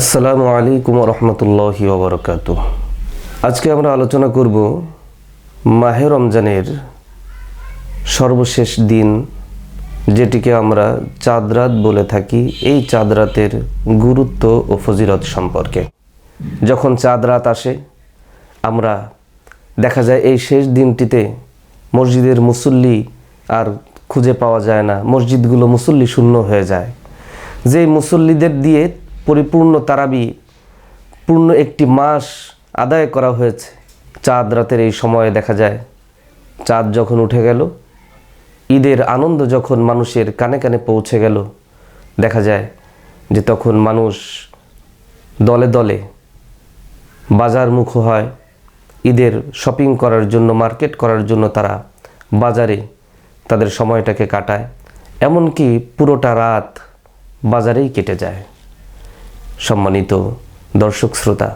আসসালামু আলাইকুম রহমতুল্লাহি ওবরকাত আজকে আমরা আলোচনা করব মাহে রমজানের সর্বশেষ দিন, যেটিকে আমরা চাঁদ রাত বলে থাকি। এই চাঁদ রাতের গুরুত্ব ও ফজিলত সম্পর্কে। যখন চাঁদ রাত আসে, আমরা দেখা যায় এই শেষ দিনটিতে মসজিদের মুসল্লি আর খুঁজে পাওয়া যায় না। মসজিদগুলো মুসল্লি শূন্য হয়ে যায়। যে মুসল্লিদের দিয়ে পরিপূর্ণ তারাবি, পূর্ণ একটি মাস আদায় করা হয়েছে। চাঁদ রাতের এই সময়ে দেখা যায়, চাঁদ যখন উঠে গেল, ঈদের আনন্দ যখন মানুষের কানে কানে পৌঁছে গেল, দেখা যায় যে তখন মানুষ দলে দলে বাজার মুখ হয়, ঈদের শপিং করার জন্য, মার্কেট করার জন্য তারা বাজারে তাদের সময়টাকে কাটায়। এমনকি পুরোটা রাত বাজারেই কেটে যায়। সম্মানিত দর্শক শ্রোতা,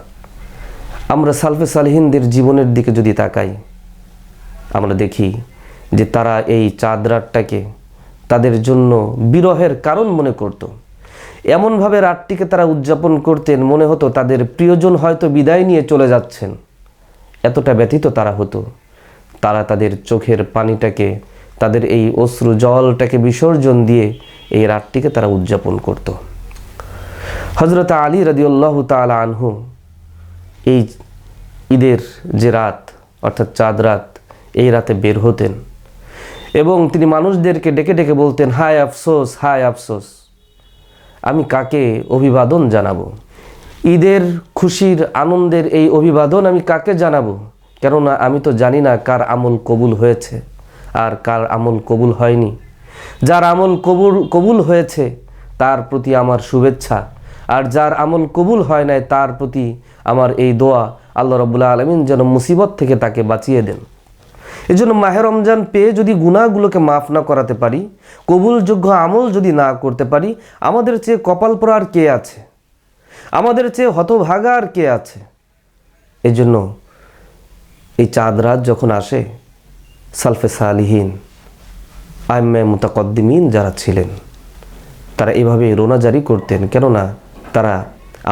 আমরা সালফে সালহিনদের জীবনের দিকে যদি তাকাই, আমরা দেখি যে তারা এই চাঁদ রাতটাকে তাদের জন্য বিরহের কারণ মনে করত। এমনভাবে রাতটিকে তারা উদযাপন করতেন, মনে হতো তাদের প্রিয়জন হয়তো বিদায় নিয়ে চলে যাচ্ছেন। এতটা ব্যথিত তারা হতো। তারা তাদের চোখের পানিটাকে, তাদের এই অশ্রু জলটাকে বিসর্জন দিয়ে এই রাতটিকে তারা উদযাপন করত। হজরত আলী রদিউল্লাহ তালা আনহু, এই ঈদের যে রাত, অর্থাৎ চাঁদ রাত, এই রাতে বের হতেন এবং তিনি মানুষদেরকে ডেকে ডেকে বলতেন, হায় আফসোস হায় আফসোস, আমি কাকে অভিবাদন জানাব? ঈদের খুশির আনন্দের এই অভিবাদন আমি কাকে জানাব? কেননা আমি তো জানি না কার আমল কবুল হয়েছে আর কার আমল কবুল হয়নি। যার আমল কবুল কবুল হয়েছে, তার প্রতি আমার শুভেচ্ছা। আর যার আমল কবুল হয় নাই, তার প্রতি আমার এই দোয়া আল্লাহ রবুল্লা আলমিন যেন মুসিবত থেকে তাকে বাঁচিয়ে দেন। এই জন্য মাহে রমজান পেয়ে যদি গুণাগুলোকে মাফ না করাতে পারি, কবুলযোগ্য আমল যদি না করতে পারি, আমাদের চেয়ে কপাল পরা আর কে আছে? আমাদের চেয়ে হতভাগা আর কে আছে? এই জন্য এই চাঁদ রাত যখন আসে, সালফে সালিহীন, আইম্মে মুতাকদ্দিমিন যারা ছিলেন, তারা এভাবে রোনাজারি করতেন। কেননা তারা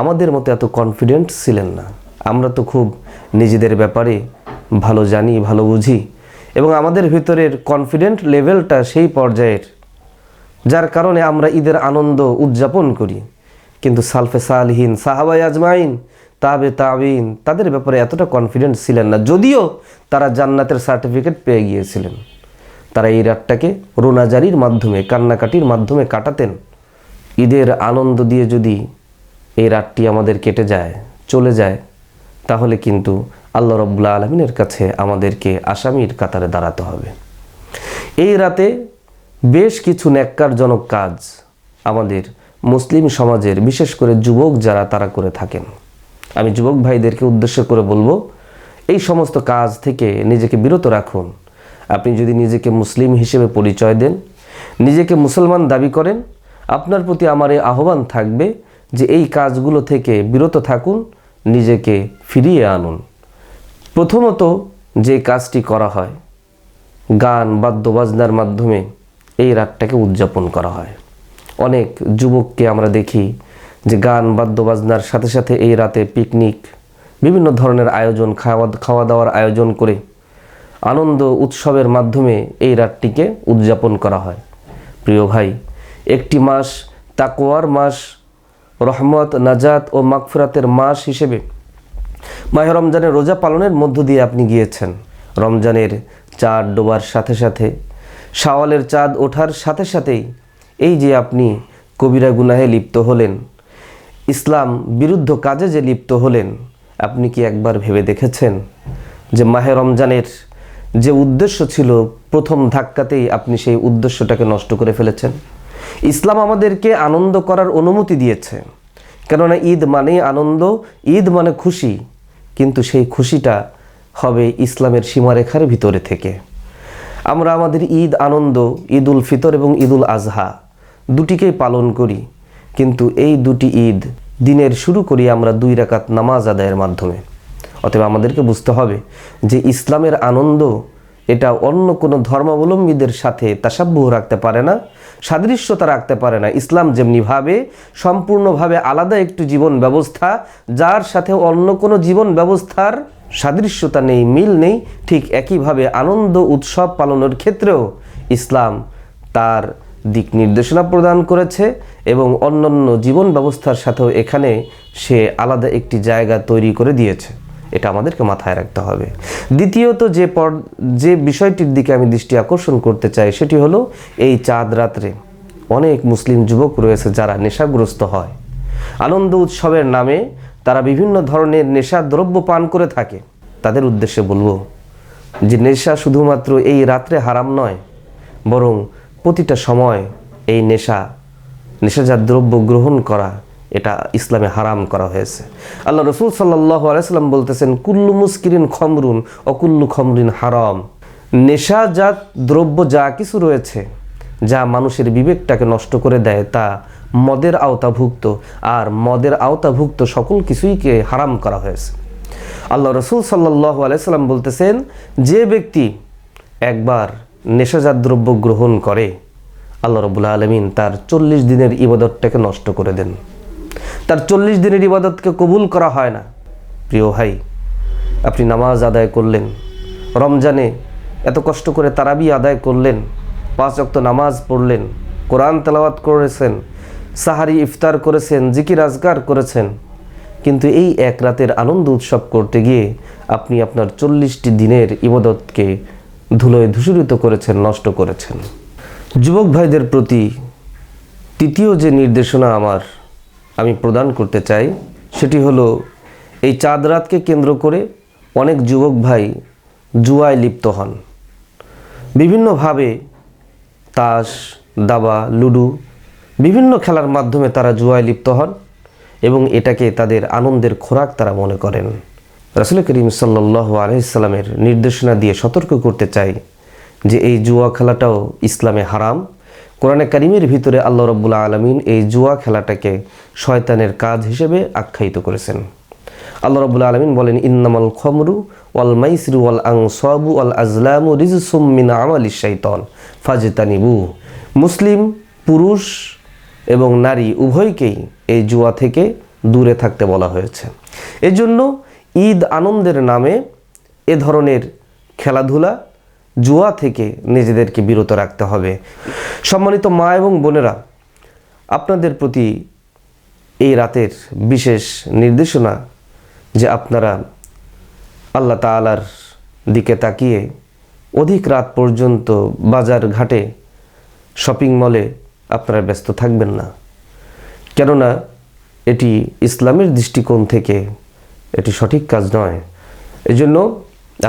আমাদের মতো এত কনফিডেন্ট ছিলেন না। আমরা তো খুব নিজেদের ব্যাপারে ভালো জানি, ভালো বুঝি এবং আমাদের ভিতরের কনফিডেন্ট লেভেলটা সেই পর্যায়ের, যার কারণে আমরা ঈদের আনন্দ উদযাপন করি। কিন্তু সালফে সালহীন সাহাবাই আজমাইন, তাবে তাবিন তাদের ব্যাপারে এতটা কনফিডেন্ট ছিলেন না, যদিও তারা জান্নাতের সার্টিফিকেট পেয়ে গিয়েছিলেন। তারা এই রাতটাকে রোনাজারির মাধ্যমে, কান্নাকাটির মাধ্যমে কাটাতেন। ঈদের আনন্দ দিয়ে যদি এই রাতটি আমাদের কেটে যায়, চলে যায়। তাহলে কিন্তু আল্লাহ রব্বুল্লা আলমিনের কাছে আমাদেরকে আসামির কাতারে দাঁড়াতে হবে। এই রাতে বেশ কিছু ন্যাক্কারজনক কাজ আমাদের মুসলিম সমাজের, বিশেষ করে যুবক যারা, তারা করে থাকেন। আমি যুবক ভাইদেরকে উদ্দেশ্য করে বলব, এই সমস্ত কাজ থেকে নিজেকে বিরত রাখুন। আপনি যদি নিজেকে মুসলিম হিসেবে পরিচয় দেন, নিজেকে মুসলমান দাবি করেন, আপনার প্রতি আমার এই আহ্বান থাকবে যে এই কাজগুলো থেকে বিরত থাকুন, নিজেকে ফিরিয়ে আনুন। প্রথমত যে কাজটি করা হয়, গান, বাদ্যবাজনার মাধ্যমে এই রাতটাকে উদযাপন করা হয়। অনেক যুবককে আমরা দেখি যে গান, বাদ্যবাজনার সাথে সাথে এই রাতে পিকনিক, বিভিন্ন ধরনের আয়োজন, খাওয়া খাওয়া দাওয়ার আয়োজন করে আনন্দ উৎসবের মাধ্যমে এই রাতটিকে উদযাপন করা হয়। প্রিয় ভাই, একটি মাস তাকোয়ার মাস রহমত, নাজাত ও মাগফিরাতের মাস হিসেবে মাহে রমজানের রোজা পালনের মধ্য দিয়ে আপনি গিয়েছেন। রমজানের চাঁদ ডোবার সাথে সাথে, শাওয়ালের চাঁদ ওঠার সাথে সাথেই এই যে আপনি কবিরা গুনাহে লিপ্ত হলেন, ইসলাম বিরুদ্ধ কাজে যে লিপ্ত হলেন, আপনি কি একবার ভেবে দেখেছেন যে মাহে রমজানের যে উদ্দেশ্য ছিল প্রথম ধাক্কাতেই আপনি সেই উদ্দেশ্যটাকে নষ্ট করে ফেলেছেন? ইসলাম আমাদেরকে আনন্দ করার অনুমতি দিয়েছে। কেননা ঈদ মানেই আনন্দ, ঈদ মানে খুশি। কিন্তু সেই খুশিটা হবে ইসলামের সীমারেখার ভিতরে থেকে। আমরা আমাদের ঈদ আনন্দ ঈদ উল ফিতর এবং ঈদ উল আজহা দুটিকেই পালন করি। কিন্তু এই দুটি ঈদ দিনের শুরু করি আমরা দুই রাকাত নামাজ আদায়ের মাধ্যমে। অতএব আমাদেরকে বুঝতে হবে যে ইসলামের আনন্দ এটা অন্য কোনো ধর্মাবলম্বীদের সাথে তাসাব্য রাখতে পারে না। সাদৃশ্যতা রাখতে পারে না। ইসলাম যেমনিভাবে সম্পূর্ণভাবে আলাদা একটি জীবন ব্যবস্থা, যার সাথে অন্য কোনো জীবন ব্যবস্থার সাদৃশ্যতা নেই, মিল নেই, ঠিক একইভাবে আনন্দ উৎসব পালনের ক্ষেত্রেও ইসলাম তার দিক নির্দেশনা প্রদান করেছে এবং অন্যান্য জীবন ব্যবস্থার সাথেও এখানে সে আলাদা একটি জায়গা তৈরি করে দিয়েছে। এটা আমাদেরকে মাথায় রাখতে হবে। দ্বিতীয়ত যে পর যে বিষয়টির দিকে আমি দৃষ্টি আকর্ষণ করতে চাই সেটি হলো এই চাঁদ রাত্রে অনেক মুসলিম যুবক রয়েছে যারা নেশাগ্রস্ত হয়। আনন্দ উৎসবের নামে তারা বিভিন্ন ধরনের নেশা দ্রব্য পান করে থাকে। তাদের উদ্দেশ্যে বলব যে নেশা শুধুমাত্র এই রাত্রে হারাম নয়, বরং প্রতিটা সময় এই নেশা, নেশাজাত দ্রব্য গ্রহণ করা এটা ইসলামে হারাম করা হয়েছে। আল্লাহ রসুল সাল্লাহ আলাইসাল্লাম বলতেছেন, কুল্লু মুস্কিরিন খমরুন অকুল্লু খমরিন হারাম। নেশাজাত দ্রব্য যা কিছু রয়েছে, যা মানুষের বিবেকটাকে নষ্ট করে দেয়, তা মদের আওতাভুক্ত। আর মদের আওতাভুক্ত সকল কিছুইকে হারাম করা হয়েছে। আল্লাহ রসুল সাল্লাহ আলাইসাল্লাম বলতেছেন, যে ব্যক্তি একবার নেশাজাত দ্রব্য গ্রহণ করে, আল্লাহ রবুল্লা আলমিন তার চল্লিশ দিনের ইবাদতটাকে নষ্ট করে দেন। তার চল্লিশ দিনের ইবাদতকে কবুল করা হয় না। প্রিয় ভাই, আপনি নামাজ আদায় করলেন, রমজানে এত কষ্ট করে তারাবি আদায় করলেন, পাঁচ অক্ত নামাজ পড়লেন, কোরআন তেলাওয়াত করেছেন, সাহারি ইফতার করেছেন, জিকির আজগার করেছেন, কিন্তু এই এক রাতের আনন্দ উৎসব করতে গিয়ে আপনি আপনার চল্লিশটি দিনের ইবাদতকে ধুলোয় ধূসরিত করেছেন, নষ্ট করেছেন। যুবক ভাইদের প্রতি তৃতীয় যে নির্দেশনা আমার আমি প্রদান করতে চাই, সেটি হলো এই চাঁদ রাতকে কেন্দ্র করে অনেক যুবক ভাই জুয়ায় লিপ্ত হন। বিভিন্নভাবে তাস, দাবা, লুডু বিভিন্ন খেলার মাধ্যমে তারা জুয়ায় লিপ্ত হন এবং এটাকে তাদের আনন্দের খোরাক তারা মনে করেন। রাসুল করিম সাল্লাহ আলহিসাল্লামের নির্দেশনা দিয়ে সতর্ক করতে চাই যে এই জুয়া খেলাটাও ইসলামে হারাম। কোরআনে কারিমের ভিতরে আল্লাহ রব্বুল্লা আলমিন এই জুয়া খেলাটাকে শয়তানের কাজ হিসেবে আখ্যায়িত করেছেন। আল্লাহ রব্বুল্লা আলমিন বলেন, ইন্নামাল খমরু ওয়াল মাইসরু ওয়াল আং সবু ওয়াল আজলামু রিজুসুম মিন আমালি শাইতন ফাজতানিবু। মুসলিম, পুরুষ এবং নারী উভয়কেই এই জুয়া থেকে দূরে থাকতে বলা হয়েছে। এজন্য ঈদ আনন্দের নামে এ ধরনের খেলাধুলা জুয়া থেকে নিজেদেরকে বিরত রাখতে হবে। সম্মানিত মা এবং বোনেরা, আপনাদের প্রতি এই রাতের বিশেষ নির্দেশনা যে আপনারা আল্লাহ তালার দিকে তাকিয়ে অধিক রাত পর্যন্ত বাজার ঘাটে, শপিং মলে আপনারা ব্যস্ত থাকবেন না। কেননা এটি ইসলামের দৃষ্টিকোণ থেকে এটি সঠিক কাজ নয়। এজন্য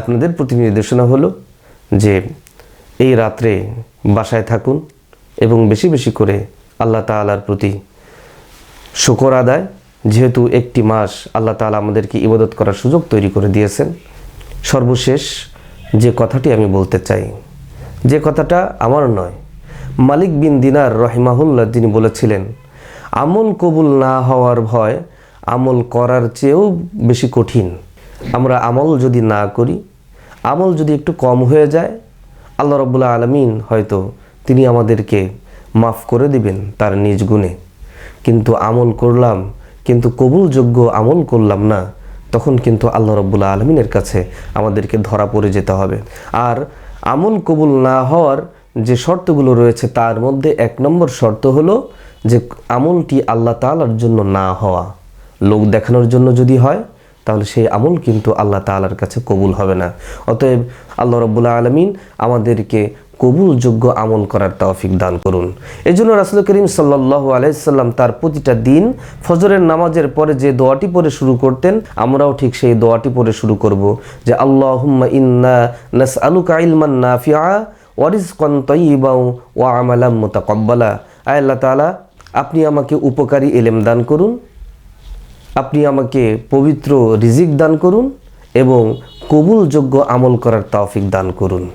আপনাদের প্রতি নির্দেশনা হলো যে এই রাত্রে বাসায় থাকুন এবং বেশি বেশি করে আল্লাহ তালার প্রতি শুকর আদায়। যেহেতু একটি মাস আল্লাহ তালা আমাদেরকে ইবাদত করার সুযোগ তৈরি করে দিয়েছেন, সর্বশেষ যে কথাটি আমি বলতে চাই, যে কথাটা আমার নয়, মালিক বিন দিনার রহিমাহুল্লাহ যিনি বলেছিলেন, আমল কবুল না হওয়ার ভয় আমল করার চেয়েও বেশি কঠিন। আমরা আমল যদি না করি আমল যদি একটু কম হয়ে যায়, আল্লাহ রব্বুল্লা আলমিন হয়তো তিনি আমাদেরকে মাফ করে দিবেন তার নিজ গুণে। কিন্তু আমল করলাম, কিন্তু কবুলযোগ্য আমল করলাম না, তখন কিন্তু আল্লাহ রব্বুল্লা আলমিনের কাছে আমাদেরকে ধরা পড়ে যেতে হবে। আর আমল কবুল না হওয়ার যে শর্তগুলো রয়েছে, তার মধ্যে এক নম্বর শর্ত হলো যে আমলটি আল্লাহ তালার জন্য না হওয়া। লোক দেখানোর জন্য যদি হয় তাহলে সেই আমল কিন্তু আল্লাহ তালার কাছে কবুল হবে না। অতএব আল্লাহ রব্বুল্লা আলমিন আমাদেরকে কবুলযোগ্য আমল করার তৌফিক দান করুন। এই জন্য রাসুল করিম সাল্লাহ আলাইসাল্লাম তার প্রতিটা দিন ফজরের নামাজের পরে যে দোয়াটি পরে শুরু করতেন, আমরাও ঠিক সেই দোয়াটি পরে শুরু করব যে আল্লাহ ইন্না নাস আলুকা ইলমান নাফিয়া ওয়ারিস কন তৈবাউ ও আমালাম মোতাকব্বালা। আল্লাহ তালা আপনি আমাকে উপকারী এলেম দান করুন। আপনি আমাকে পবিত্র রিজিক দান করুন এবং কবুলযোগ্য আমল করার তৌফিক দান করুন।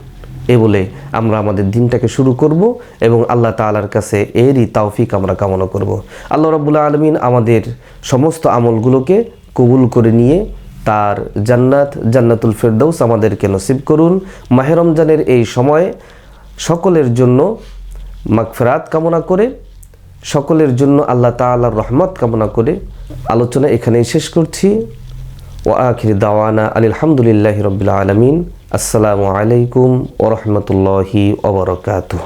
এ বলে আমরা আমাদের দিনটাকে শুরু করব এবং আল্লাহ তালার কাছে এরই তাওফিক আমরা কামনা করব। আল্লাহ রবুল্লা আলমিন আমাদের সমস্ত আমলগুলোকে কবুল করে নিয়ে তার জান্নাত, জান্নাতুল ফেরদৌস আমাদেরকে নসিব করুন। মাহে রমজানের এই সময়ে সকলের জন্য মাগফেরাত কামনা করে সকলের জন্য আল্লাহ তালার রহমত কামনা করে আলোচনা এখানেই শেষ করছি। ও আখির দাওয়ানা আলহামদুলিল্লাহ রবিল আলমিন। আসসালামু আলাইকুম ওরহমতুল্লাহি ওবরকাতুহ